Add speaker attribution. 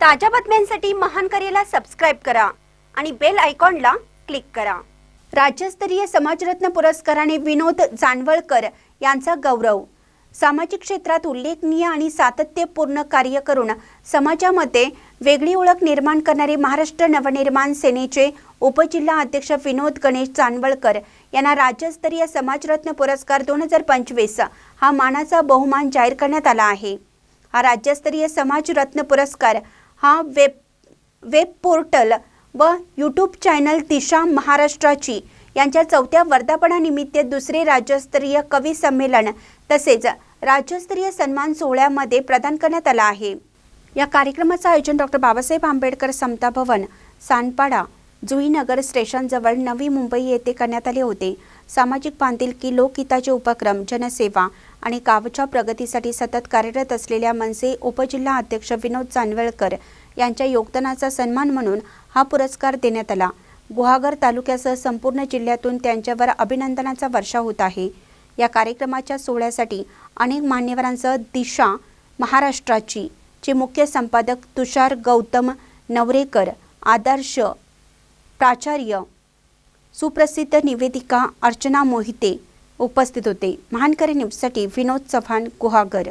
Speaker 1: ताज्या बातम्यांसाठी महान करेला सबस्क्राईब करा आणि बेल आयकॉनला क्लिक करा. राज्यस्तरीय समाजरत्न पुरस्काराने विनोद जानवळकर यांचा गौरव. सामाजिक क्षेत्रात उल्लेखनीय आणि सातत्यपूर्ण कार्य करून समाजामध्ये वेगळी ओळख निर्माण करणारे महाराष्ट्र नवनिर्माण सेनेचे उपजिल्हा अध्यक्ष विनोद गणेश जानवळकर यांना राज्यस्तरीय समाजरत्न पुरस्कार दोन हजार पंचवीस हा मानाचा बहुमान जाहीर करण्यात आला आहे. हा राज्यस्तरीय समाजरत्न पुरस्कार हा वेब वेब पोर्टल व यूट्यूब चॅनल दिशा महाराष्ट्राची. यांच्या चौथ्या वर्धापनानिमित्त दुसरे राज्यस्तरीय कवी संमेलन तसेच राज्यस्तरीय सन्मान सोहळ्यामध्ये प्रदान करण्यात आला आहे. या कार्यक्रमाचं आयोजन डॉक्टर बाबासाहेब आंबेडकर समता भवन सानपाडा जुईनगर स्टेशनजवळ नवी मुंबई येथे करण्यात आले होते. सामाजिक बांधिलकी लोकहिताचे उपक्रम जनसेवा आणि गावच्या प्रगतीसाठी सतत कार्यरत असलेल्या मनसे उपजिल्हा अध्यक्ष विनोद जानवळकर यांच्या योगदानाचा सन्मान म्हणून हा पुरस्कार देण्यात आला. गुहागर तालुक्यासह संपूर्ण जिल्ह्यातून त्यांच्यावर अभिनंदनाचा वर्षा होत आहे. या कार्यक्रमाच्या सोहळ्यासाठी अनेक मान्यवरांसह दिशा महाराष्ट्राची चे मुख्य संपादक तुषार गौतम नवरेकर आदर्श प्राचार्य सुप्रसिद्ध निवेदिका अर्चना मोहिते उपस्थित होते. महानकरी न्यूजसाठी विनोद चव्हाण गुहागर.